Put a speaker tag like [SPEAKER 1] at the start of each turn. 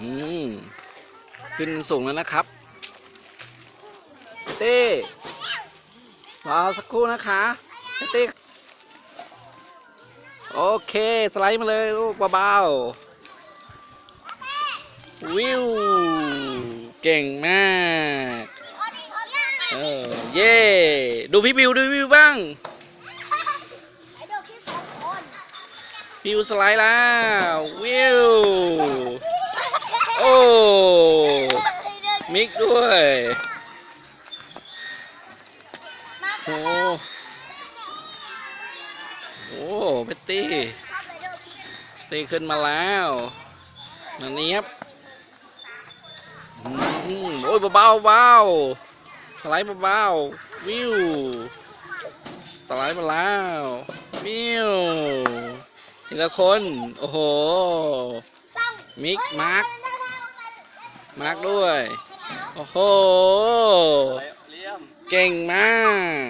[SPEAKER 1] อืมขึ้นสูงแล้วนะครับ เต้รอสักครู่นะคะเต้โอเค สไลด์มาเลยลูกเบาๆวิวเก่งมากเออเย่ดูพี่บิวดูพี่บิวบ้างวิวสไลด์แล้ววิว โอ้ มิกด้วยโอ้โอ้เบตตี้ตีขึ้นมาแล้วนันนี้ครับอืมโอ้ยเบาๆเบาสไลด์เบาๆวิวสไลด์มาแล้ววิวทีละคน โอ้โห มิกมาร์คมาร์คด้วย โอ้โห
[SPEAKER 2] เลี่ยม
[SPEAKER 1] เก่งมาก